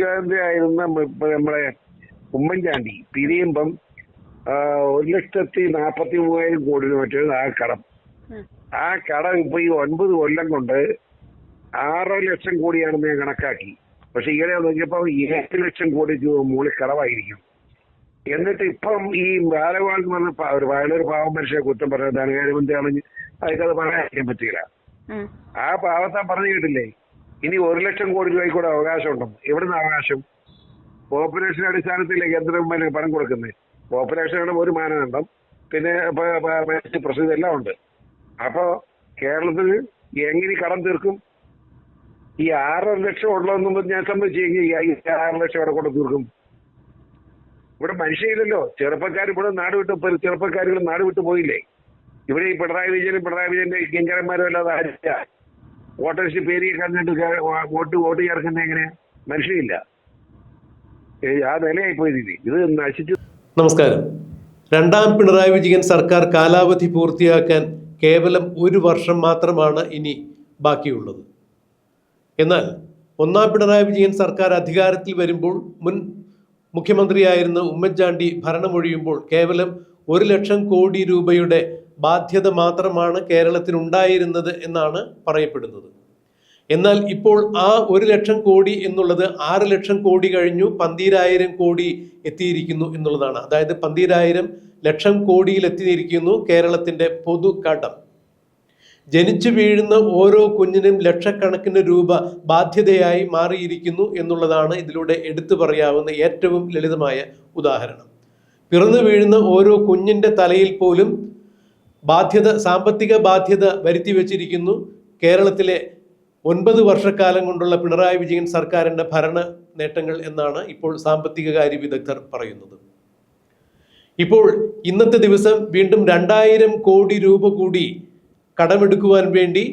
മുഖ്യമന്ത്രി ആയിരുന്ന നമ്മളെ ഉമ്മൻചാണ്ടി പിരിയുമ്പം ഒരു ലക്ഷത്തി നാപ്പത്തി മൂവായിരം കോടി രൂപ മറ്റേത് ആ കടം ആ കടം ഇപ്പൊ ഈ ഒൻപത് കൊല്ലം കൊണ്ട് ആറ് ലക്ഷം കോടിയാണെന്ന് ഞാൻ കണക്കാക്കി. പക്ഷെ ഈയിടെ നോക്കിയപ്പോ ഏഴ് ലക്ഷം കോടി രൂപ മുകളിൽ കടവായിരിക്കും എന്നിട്ട് ഇപ്പം ഈ ബാലവാൾ എന്ന് പറഞ്ഞ ഒരു പാവം മനുഷ്യ കുറ്റം പറഞ്ഞ ധനകാര്യമന്ത്രിയാണെങ്കിൽ അയാൾക്കത് പറയാൻ പറ്റില്ല. ആ പാവത്താൻ പറഞ്ഞു കേട്ടില്ലേ? ഇനി ഒരു ലക്ഷം കോടി രൂപയ്ക്ക് കൂടെ അവകാശമുണ്ടെന്ന് എവിടുന്ന് അവകാശം? പോപ്പുലേഷൻ അടിസ്ഥാനത്തിലെ കേന്ദ്രം പണം കൊടുക്കുന്നത് പോപ്പുലേഷനാണ് ഒരു മാനദണ്ഡം. പിന്നെ പ്രസിദ്ധി എല്ലാം ഉണ്ട്. അപ്പോ കേരളത്തിൽ എങ്ങനെ കടം തീർക്കും? ഈ ആറര ലക്ഷം ഉള്ളതെന്നും ഞാൻ സംബന്ധിച്ചെങ്കിൽ ഈ ആറ് ലക്ഷം അവിടെ കൊണ്ട് തീർക്കും? ഇവിടെ മനുഷ്യയില്ലല്ലോ ചെറുപ്പക്കാർ ഇവിടെ നാട് വിട്ട് ചെറുപ്പക്കാരുകൾ നാട് വിട്ടു പോയില്ലേ? ഇവിടെ ഈ പിണറായി വിജയനും പിണറായി വിജയന്റെ കിങ്കരന്മാരും അല്ലാതെ ആരില്ല വോട്ടേഴ്സ് പേര് കണ്ടിട്ട് വോട്ട് വോട്ട് ചേർക്കുന്ന എങ്ങനെയാ മനുഷ്യയില്ല ഏ, ആ നിലയായി രീതി ഇത് നശിച്ചു. നമസ്കാരം. രണ്ടാം പിണറായി വിജയൻ സർക്കാർ കാലാവധി പൂർത്തിയാക്കാൻ കേവലം ഒരു വർഷം മാത്രമാണ് ഇനി ബാക്കിയുള്ളത്. എന്നാൽ ഒന്നാം പിണറായി വിജയൻ സർക്കാർ അധികാരത്തിൽ വരുമ്പോൾ മുൻ മുഖ്യമന്ത്രിയായിരുന്ന ഉമ്മൻചാണ്ടി ഭരണമൊഴിയുമ്പോൾ കേവലം ഒരു ലക്ഷം കോടി രൂപയുടെ ബാധ്യത മാത്രമാണ് കേരളത്തിനുണ്ടായിരുന്നത് എന്നാണ് പറയപ്പെടുന്നത്. എന്നാൽ ഇപ്പോൾ ആ ഒരു ലക്ഷം കോടി എന്നുള്ളത് ആറ് ലക്ഷം കോടി കഴിഞ്ഞു പന്തീരായിരം കോടി എത്തിയിരിക്കുന്നു എന്നുള്ളതാണ്. അതായത് പന്തീരായിരം ലക്ഷം കോടിയിൽ എത്തിയിരിക്കുന്നു കേരളത്തിന്റെ പൊതു കടം ജനിച്ചു വീഴുന്ന ഓരോ കുഞ്ഞിനും ലക്ഷക്കണക്കിന് രൂപ ബാധ്യതയായി മാറിയിരിക്കുന്നു എന്നുള്ളതാണ് ഇതിലൂടെ എടുത്തു പറയാവുന്ന ഏറ്റവും ലളിതമായ ഉദാഹരണം. പിറന്നു വീഴുന്ന ഓരോ കുഞ്ഞിന്റെ തലയിൽ പോലും ബാധ്യത സാമ്പത്തിക ബാധ്യത വരുത്തി വച്ചിരിക്കുന്നു. കേരളത്തിലെ ഒൻപത് വർഷക്കാലം കൊണ്ടുള്ള പിണറായി വിജയൻ സർക്കാരിന്റെ ഭരണ നേട്ടങ്ങൾ എന്നാണ് ഇപ്പോൾ സാമ്പത്തിക കാര്യ വിദഗ്ധർ പറയുന്നത്. ഇപ്പോൾ ഇന്നത്തെ ദിവസം വീണ്ടും രണ്ടായിരം കോടി രൂപ കൂടി കടമെടുക്കുവാൻ വേണ്ടി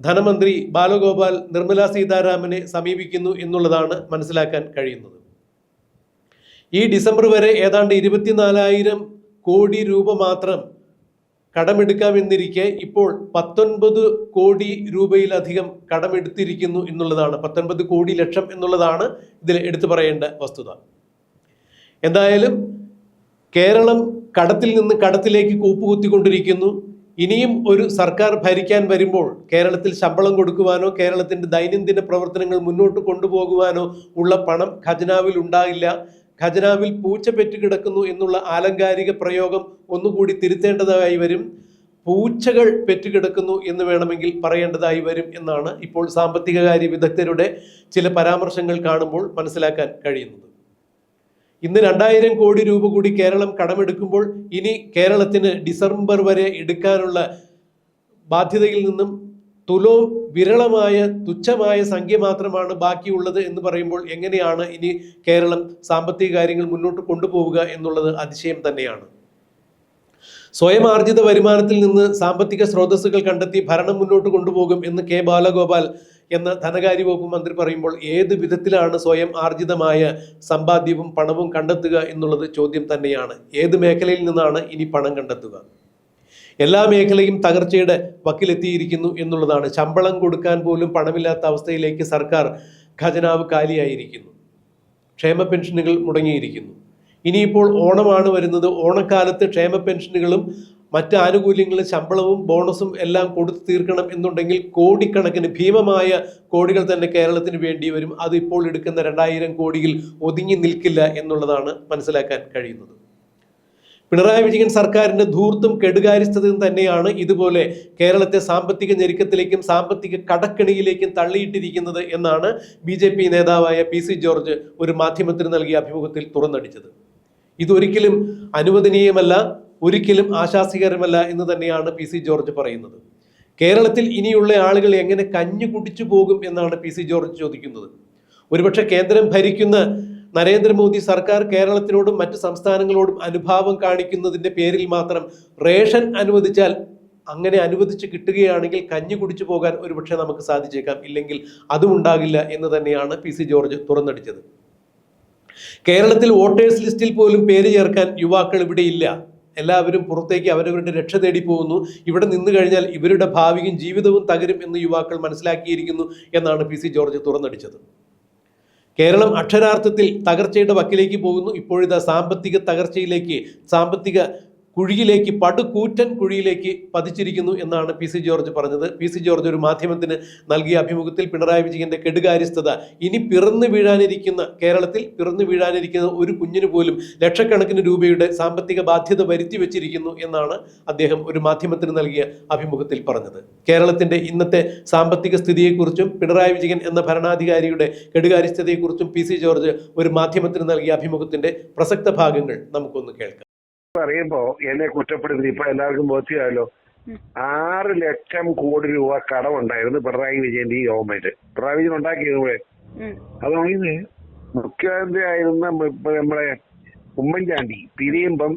ധനമന്ത്രി ബാലഗോപാൽ നിർമ്മല സീതാരാമനെ സമീപിക്കുന്നു എന്നുള്ളതാണ് മനസ്സിലാക്കാൻ കഴിയുന്നത്. ഈ ഡിസംബർ വരെ ഏതാണ്ട് ഇരുപത്തിനാലായിരം കോടി രൂപ മാത്രം കടമെടുക്കാമെന്നിരിക്കെ ഇപ്പോൾ പത്തൊൻപത് കോടി രൂപയിലധികം കടമെടുത്തിരിക്കുന്നു എന്നുള്ളതാണ്. പത്തൊൻപത് കോടി ലക്ഷം എന്നുള്ളതാണ് ഇതിൽ എടുത്തു പറയേണ്ട വസ്തുത. എന്തായാലും കേരളം കടത്തിൽ നിന്ന് കടത്തിലേക്ക് കൂപ്പുകുത്തിക്കൊണ്ടിരിക്കുന്നു. ഇനിയും ഒരു സർക്കാർ ഭരിക്കാൻ വരുമ്പോൾ കേരളത്തിൽ ശമ്പളം കൊടുക്കുവാനോ കേരളത്തിന്റെ ദൈനംദിന പ്രവർത്തനങ്ങൾ മുന്നോട്ട് കൊണ്ടുപോകുവാനോ ഉള്ള പണം ഖജനാവിൽ ഉണ്ടാകില്ല. ഖജനാവിൽ പൂച്ച പെറ്റുകിടക്കുന്നു എന്നുള്ള ആലങ്കാരിക പ്രയോഗം ഒന്നുകൂടി തിരുത്തേണ്ടതായി വരും. പൂച്ചകൾ പെറ്റുകിടക്കുന്നു എന്ന് വേണമെങ്കിൽ പറയേണ്ടതായി വരും എന്നാണ് ഇപ്പോൾ സാമ്പത്തിക കാര്യ വിദഗ്ധരുടെ ചില പരാമർശങ്ങൾ കാണുമ്പോൾ മനസ്സിലാക്കാൻ കഴിയുന്നത്. ഇന്ന് രണ്ടായിരം കോടി രൂപ കൂടി കേരളം കടമെടുക്കുമ്പോൾ ഇനി കേരളത്തിന് ഡിസംബർ വരെ എടുക്കാനുള്ള ബാധ്യതയിൽ നിന്നും തുലോ വിരളമായ തുച്ഛമായ സംഖ്യ മാത്രമാണ് ബാക്കിയുള്ളത് എന്ന് പറയുമ്പോൾ എങ്ങനെയാണ് ഇനി കേരളം സാമ്പത്തിക കാര്യങ്ങൾ മുന്നോട്ട് കൊണ്ടുപോവുക എന്നുള്ളത് അതിശയം തന്നെയാണ്. സ്വയം ആർജിത വരുമാനത്തിൽ നിന്ന് സാമ്പത്തിക സ്രോതസ്സുകൾ കണ്ടെത്തി ഭരണം മുന്നോട്ട് കൊണ്ടുപോകും എന്ന് കെ. ബാലഗോപാൽ എന്ന ധനകാര്യ വകുപ്പ് മന്ത്രി പറയുമ്പോൾ ഏത് വിധത്തിലാണ് സ്വയം ആർജിതമായ സമ്പാദ്യവും പണവും കണ്ടെത്തുക എന്നുള്ളത് ചോദ്യം തന്നെയാണ്. ഏത് മേഖലയിൽ നിന്നാണ് ഇനി പണം കണ്ടെത്തുക? എല്ലാ മേഖലയും തകർച്ചയുടെ വക്കിലെത്തിയിരിക്കുന്നു എന്നുള്ളതാണ്. ശമ്പളം കൊടുക്കാൻ പോലും പണമില്ലാത്ത അവസ്ഥയിലേക്ക് സർക്കാർ ഖജനാവ് കാലിയായിരിക്കുന്നു. ക്ഷേമ പെൻഷനുകൾ മുടങ്ങിയിരിക്കുന്നു. ഇനിയിപ്പോൾ ഓണമാണ് വരുന്നത്. ഓണക്കാലത്ത് ക്ഷേമ പെൻഷനുകളും മറ്റ് ആനുകൂല്യങ്ങളും ശമ്പളവും ബോണസും എല്ലാം കൊടുത്തു തീർക്കണം എന്നുണ്ടെങ്കിൽ കോടിക്കണക്കിന് ഭീമമായ കോടികൾ തന്നെ കേരളത്തിന് വേണ്ടി വരും. അത് ഇപ്പോൾ എടുക്കുന്ന രണ്ടായിരം കോടിയിൽ ഒതുങ്ങി നിൽക്കില്ല എന്നുള്ളതാണ് മനസ്സിലാക്കാൻ കഴിയുന്നത്. പിണറായി വിജയൻ സർക്കാരിന്റെ ധൂർത്തും കെടുകാര്യസ്ഥതയും തന്നെയാണ് ഇതുപോലെ കേരളത്തെ സാമ്പത്തിക ഞെരുക്കത്തിലേക്കും സാമ്പത്തിക കടക്കെണിയിലേക്കും തള്ളിയിട്ടിരിക്കുന്നത് എന്നാണ് ബി ജെ പി നേതാവായ പി സി ജോർജ് ഒരു മാധ്യമത്തിന് നൽകിയ അഭിമുഖത്തിൽ തുറന്നടിച്ചത്. ഇതൊരിക്കലും അനുവദനീയമല്ല ഒരിക്കലും ആശാസ്യകരമല്ല എന്ന് തന്നെയാണ് പി സി ജോർജ് പറയുന്നത്. കേരളത്തിൽ ഇനിയുള്ള ആളുകൾ എങ്ങനെ കഞ്ഞു കുടിച്ചു പോകും എന്നാണ് പി സി ജോർജ് ചോദിക്കുന്നത്. ഒരുപക്ഷെ കേന്ദ്രം ഭരിക്കുന്ന നരേന്ദ്രമോദി സർക്കാർ കേരളത്തിനോടും മറ്റ് സംസ്ഥാനങ്ങളോടും അനുഭാവം കാണിക്കുന്നതിന്റെ പേരിൽ മാത്രം റേഷൻ അനുവദിച്ചാൽ അങ്ങനെ അനുവദിച്ച് കിട്ടുകയാണെങ്കിൽ കഞ്ഞി കുടിച്ചു പോകാൻ ഒരുപക്ഷെ നമുക്ക് സാധിച്ചേക്കാം. ഇല്ലെങ്കിൽ അതും ഉണ്ടാകില്ല എന്ന് തന്നെയാണ് പി സി ജോർജ് തുറന്നടിച്ചത്. കേരളത്തിൽ വോട്ടേഴ്സ് ലിസ്റ്റിൽ പോലും പേര് ചേർക്കാൻ യുവാക്കൾ ഇവിടെ ഇല്ല. എല്ലാവരും പുറത്തേക്ക് അവരവരുടെ രക്ഷ തേടി പോകുന്നു. ഇവിടെ നിന്ന് കഴിഞ്ഞാൽ ഇവരുടെ ഭാവിയും ജീവിതവും തകരും എന്ന് യുവാക്കൾ മനസ്സിലാക്കിയിരിക്കുന്നു എന്നാണ് പി സി ജോർജ് തുറന്നടിച്ചത്. കേരളം അക്ഷരാർത്ഥത്തിൽ തകർച്ചയുടെ വക്കിലേക്ക് പോകുന്നു. ഇപ്പോഴിതാ സാമ്പത്തിക തകർച്ചയിലേക്ക് സാമ്പത്തിക കുഴിയിലേക്ക് പടുകൂറ്റൻ കുഴിയിലേക്ക് പതിച്ചിരിക്കുന്നു എന്നാണ് പി സി ജോർജ് പറഞ്ഞത്. പി സി ജോർജ് ഒരു മാധ്യമത്തിന് നൽകിയ അഭിമുഖത്തിൽ പിണറായി വിജയന്റെ കെടുകാര്യസ്ഥത ഇനി പിറന്നു വീഴാനിരിക്കുന്ന കേരളത്തിൽ പിറന്നു വീഴാനിരിക്കുന്ന ഒരു കുഞ്ഞിന് പോലും ലക്ഷക്കണക്കിന് രൂപയുടെ സാമ്പത്തിക ബാധ്യത വരുത്തി വെച്ചിരിക്കുന്നു എന്നാണ് അദ്ദേഹം ഒരു മാധ്യമത്തിന് നൽകിയ അഭിമുഖത്തിൽ പറഞ്ഞത്. കേരളത്തിന്റെ ഇന്നത്തെ സാമ്പത്തിക സ്ഥിതിയെക്കുറിച്ചും പിണറായി വിജയൻ എന്ന ഭരണാധികാരിയുടെ കെടുകാര്യസ്ഥതയെക്കുറിച്ചും പി സി ജോർജ് ഒരു മാധ്യമത്തിന് നൽകിയ അഭിമുഖത്തിന്റെ പ്രസക്ത ഭാഗങ്ങൾ നമുക്കൊന്ന് കേൾക്കാം. പറയുമ്പോ എന്നെ കുറ്റപ്പെടുത്തി. ഇപ്പൊ എല്ലാവർക്കും ബോധ്യമായല്ലോ. ആറ് ലക്ഷം കോടി രൂപ കടമുണ്ടായിരുന്നു പിണറായി വിജയന്റെ ഈ ഗവൺമെന്റ് പിണറായി വിജയൻ ഉണ്ടാക്കിയത് അതുകൊണ്ട് മുഖ്യമന്ത്രി ആയിരുന്ന ഇപ്പൊ നമ്മളെ ഉമ്മൻചാണ്ടി പിരിയുമ്പം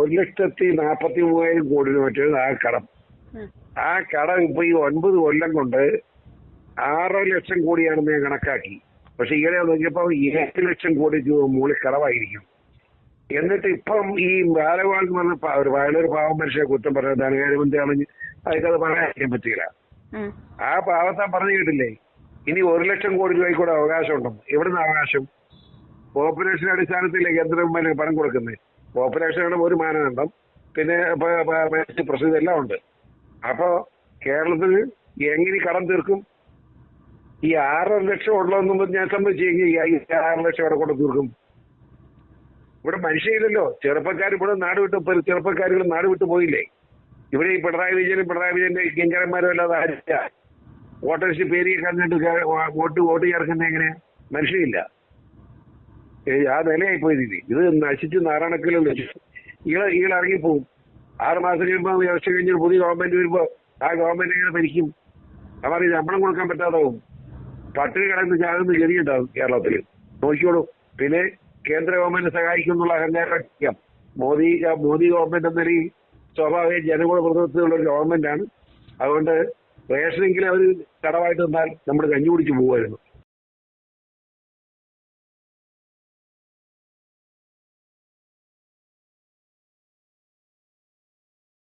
ഒരു ലക്ഷത്തി നാപ്പത്തി മൂവായിരം കോടി രൂപ മറ്റായിരുന്നു ആ കടം. ആ കടം ഇപ്പൊ ഈ ഒൻപത് കൊല്ലം കൊണ്ട് ആറ് ലക്ഷം കോടിയാണെന്ന് ഞാൻ കണക്കാക്കി. പക്ഷെ ഈയിടെ നോക്കിയപ്പോ ഏഴ് ലക്ഷം കോടി രൂപ മുകളിൽ കടമായിരിക്കും. എന്നിട്ട് ഇപ്പം ഈ ബാലഗോപാൽ എന്ന് പറഞ്ഞ ഒരു വയലൊരു പാവം മനുഷ്യനെ കുറ്റം പറഞ്ഞ ധനകാര്യമന്ത്രിയാണെങ്കിൽ അതൊക്കെ അത് പറയാൻ പറ്റില്ല ആ പാവത്താൻ പറഞ്ഞു കേട്ടില്ലേ? ഇനി ഒരു ലക്ഷം കോടി രൂപയ്ക്ക് കൂടെ അവകാശം ഉണ്ടെന്ന് എവിടുന്ന് അവകാശം? പോപ്പുലേഷൻ അടിസ്ഥാനത്തിലേ കേന്ദ്രം പണം കൊടുക്കുന്നത്? പോപ്പുലേഷനാണ് ഒരു മാനദണ്ഡം. പിന്നെ പ്രസിദ്ധി എല്ലാം ഉണ്ട്. അപ്പോ കേരളത്തിൽ എങ്ങനെ കടം തീർക്കും? ഈ ആറര ലക്ഷം ഉള്ളതെന്നും ഞാൻ സംബന്ധിച്ചെങ്കിൽ ഈ ആറ് ലക്ഷം അവിടെ കൊണ്ട് തീർക്കും? ഇവിടെ മനുഷ്യയില്ലല്ലോ ചെറുപ്പക്കാർ ഇവിടെ നാട് വിട്ട് ചെറുപ്പക്കാരുകൾ നാട് വിട്ട് പോയില്ലേ? ഇവിടെ ഈ പിണറായി വിജയനും പിണറായി വിജയന്റെ കിങ്കരന്മാരും അല്ലാതെ ആരില്ല വോട്ടേഴ്സ് പേര് കണ്ടിട്ട് വോട്ട് വോട്ട് ചേർക്കുന്ന എങ്ങനെ? മനുഷ്യയില്ല ആ നിലയായി പോയി ഇത് നശിച്ച് നാരായണക്കല്ലോ ഈള ഈള ഇറങ്ങിപ്പോവും. ആറ് മാസം കഴിയുമ്പോൾ വ്യവസ്ഥ കഴിഞ്ഞ് പുതിയ ഗവൺമെന്റ് വരുമ്പോ ആ ഗവൺമെന്റ് എങ്ങനെ ഭരിക്കും? അവർ ശമ്പളം കൊടുക്കാൻ പറ്റാതാവും. പട്ടിണി കിടന്ന് ചാകുന്ന ഗതിയുണ്ടാവും കേരളത്തിൽ നോക്കിയോളൂ പിന്നെ കേന്ദ്ര ഗവൺമെന്റ് സഹായിക്കും എന്നുള്ള അഹങ്കാരം മോദി മോദി ഗവൺമെന്റ് എന്ന നിലയിൽ സ്വാഭാവിക ജനങ്ങളുടെ പ്രതിനിധിയുള്ള ഒരു ഗവൺമെന്റാണ് അതുകൊണ്ട് റേഷനെങ്കിലും അവർ കടമായിട്ട് തന്നാൽ നമ്മൾ കഞ്ഞി കുടിച്ച് പോകുമായിരുന്നു